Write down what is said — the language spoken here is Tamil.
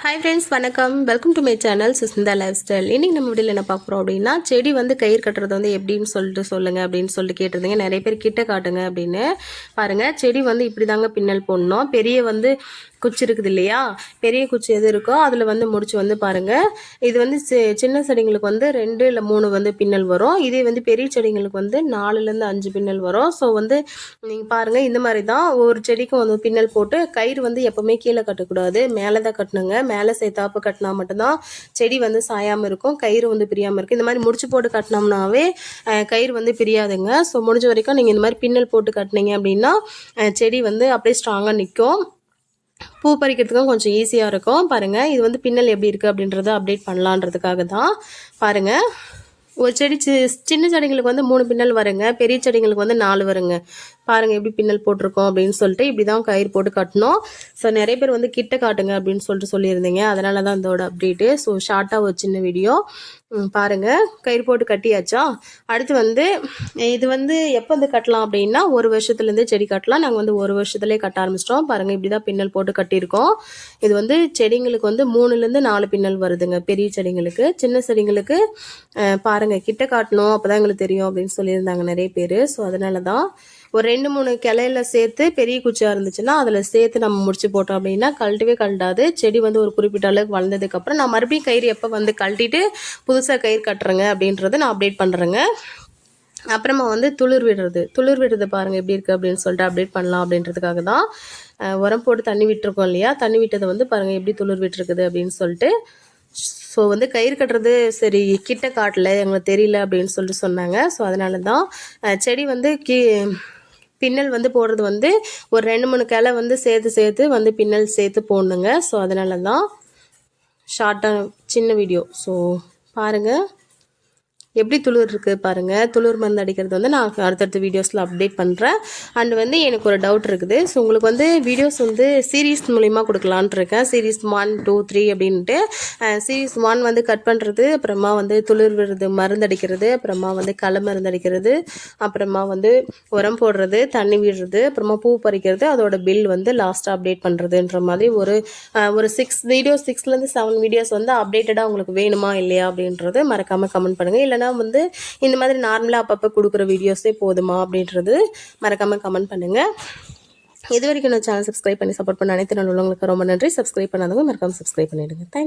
ஹாய் ஃப்ரெண்ட்ஸ் வணக்கம். Welcome to my channel Sushmita lifestyle இன்றைக்கி நம்ம வீடியோவில் என்ன பார்க்க போகிறோம் அப்படின்னா செடி வந்து கயிறு கட்டுறது வந்து எப்படின்னு சொல்லிட்டு சொல்லுங்கள் அப்படின்னு சொல்லிட்டு கேட்டிருந்தீங்க. நிறைய பேர் கிட்ட காட்டுங்க அப்படின்னு. பாருங்கள் செடி வந்து இப்படி தாங்க பின்னல் போடணும். பெரிய வந்து குச்சி இருக்குது இல்லையா? பெரிய குச்சி எது இருக்கோ அதில் வந்து முடிச்சு வந்து பாருங்கள் இது வந்து சின்ன செடிங்களுக்கு வந்து ரெண்டு இல்லை மூணு வந்து பின்னல் வரும். இதே வந்து பெரிய செடிங்களுக்கு வந்து நாலுலேருந்து அஞ்சு பின்னல் வரும். ஸோ வந்து நீங்கள் பாருங்கள் இந்த மாதிரி தான் ஒவ்வொரு செடிக்கும் வந்து பின்னல் போட்டு கயிறு வந்து எப்போவுமே கீழே கட்டக்கூடாது. மேலே தான் கட்டணுங்க. மேலே சேர்த்தாப்பு கட்டினா மட்டும்தான் செடி வந்து சாயாமல் இருக்கும். கயிறு வந்து பிரியாமல் இருக்கும். இந்த மாதிரி முடிச்சு போட்டு கட்டினோம்னாவே கயிறு வந்து பிரியாதுங்க. ஸோ முடிஞ்ச வரைக்கும் நீங்கள் இந்த மாதிரி பின்னல் போட்டு கட்டினீங்க அப்படின்னா செடி வந்து அப்படியே ஸ்ட்ராங்காக நிற்கும் பூ பறிக்கிறதுக்கும் கொஞ்சம் ஈஸியாக இருக்கும். பாருங்கள் இது வந்து பின்னல் எப்படி இருக்குது அப்படின்றத அப்டேட் பண்ணலான்றதுக்காக தான். பாருங்கள் ஒரு செடி சின்ன செடிங்களுக்கு வந்து மூணு பின்னல் வருங்க பெரிய செடிங்களுக்கு வந்து நாலு வருங்க. பாருங்கள் எப்படி பின்னல் போட்டிருக்கோம் அப்படின்னு சொல்லிட்டு இப்படி தான் கயிறு போட்டு கட்டணும். ஸோ நிறைய பேர் வந்து கிட்ட காட்டுங்க அப்படின்னு சொல்லிட்டு சொல்லியிருந்தீங்க. அதனால தான் இதோட அப்டேட்டு ஸோ ஷார்ட்டாக ஒரு சின்ன வீடியோ பாருங்கள் கயிறு போட்டு கட்டியாச்சா? அடுத்து வந்து இது வந்து எப்போ வந்து கட்டலாம் அப்படின்னா ஒரு வருஷத்துலேருந்து செடி கட்டலாம். நாங்கள் வந்து ஒரு வருஷத்துலேயே கட்ட ஆரம்பிச்சிட்டோம். பாருங்கள் இப்படி தான் பின்னல் போட்டு கட்டியிருக்கோம். இது வந்து செடிங்களுக்கு வந்து மூணுலேருந்து நாலு பின்னல் வருதுங்க பெரிய செடிங்களுக்கு. சின்ன செடிங்களுக்கு பாருங்கள் கிட்ட காட்டணும். அப்போ தான் எங்களுக்கு தெரியும் அப்படின்னு சொல்லியிருந்தாங்க நிறைய பேர். ஸோ அதனால தான் ஒரு ரெண்டு மூணு கிளையில சேர்த்து பெரிய குச்சியாக இருந்துச்சுன்னா அதில் சேர்த்து நம்ம முடிச்சு போட்டோம் அப்படின்னா கழட்டவே கழட்டாது. செடி வந்து ஒரு குறிப்பிட்ட அளவுக்கு வளர்ந்ததுக்கப்புறம் நான் மறுபடியும் கயிறு எப்போ வந்து கழட்டிட்டு புதுசாக கயிறு கட்டுறேங்க அப்படின்றத நான் அப்டேட் பண்ணுறேங்க அப்புறமா வந்து துளிர் விடுறது. துளிர் விடுறது பாருங்கள் எப்படி இருக்குது அப்படின்னு சொல்லிட்டு அப்டேட் பண்ணலாம் அப்படின்றதுக்காக தான் உரம் போட்டு தண்ணி விட்டுருக்கோம் இல்லையா? தண்ணி விட்டதை வந்து பாருங்கள் எப்படி துளிர் விட்டுருக்குது அப்படின்னு சொல்லிட்டு ஸோ வந்து கயிறு கட்டுறது சரி கிட்ட காட்டல எங்களுக்கு தெரியல அப்படின்னு சொல்லிட்டு சொன்னாங்க. ஸோ அதனால தான் செடி வந்து கீ பின்னல் வந்து போடுறது வந்து ஒரு ரெண்டு மூணு கிளை வந்து சேர்த்து சேர்த்து வந்து பின்னல் சேர்த்து போடணுங்க. ஸோ அதனால தான் ஷார்ட்டாக சின்ன வீடியோ ஸோ பாருங்கள் எப்படி துளிர் இருக்குது பாருங்கள் துளிர் மருந்து அடிக்கிறது வந்து நான் அடுத்தடுத்த வீடியோஸில் அப்டேட் பண்ணுறேன் அண்ட் வந்து எனக்கு ஒரு டவுட் இருக்குது. ஸோ உங்களுக்கு வந்து வீடியோஸ் வந்து சீரீஸ் மூலிமா கொடுக்கலான்ட்டு இருக்கேன். சீரீஸ் ஒன் டூ த்ரீ அப்படின்ட்டு. சீரீஸ் ஒன் வந்து கட் பண்ணுறது அப்புறமா வந்து துளிர் விடுறது மருந்து அடிக்கிறது அப்புறமா வந்து களை மருந்து அடிக்கிறது அப்புறமா வந்து உரம் போடுறது தண்ணி விடுறது அப்புறமா பூ பறிக்கிறது அதோட பில் வந்து லாஸ்ட்டாக அப்டேட் பண்ணுறதுன்ற மாதிரி ஒரு ஒரு சிக்ஸ் வீடியோஸ் சிக்ஸ்லேருந்து செவன் வீடியோஸ் வந்து அப்டேட்டடாக உங்களுக்கு வேணுமா இல்லையா அப்படின்றது மறக்காமல் கமெண்ட் பண்ணுங்கள் இல்லைனா இல்லைனா வந்து இந்த மாதிரி நார்மலாக அப்பப்போ கொடுக்குற வீடியோஸே போதுமா அப்படின்றது மறக்காமல் கமெண்ட் பண்ணுங்கள் இது வரைக்கும் நான் சேனல் சப்ஸ்கிரைப் பண்ணி சப்போர்ட் பண்ண அனைத்து நல்லவங்களுக்கு ரொம்ப நன்றி. சப்ஸ்கிரைப் பண்ணாதவங்க மறக்காமல் சப்ஸ்கிரைப் பண்ணிவிடுங்க தேங்க்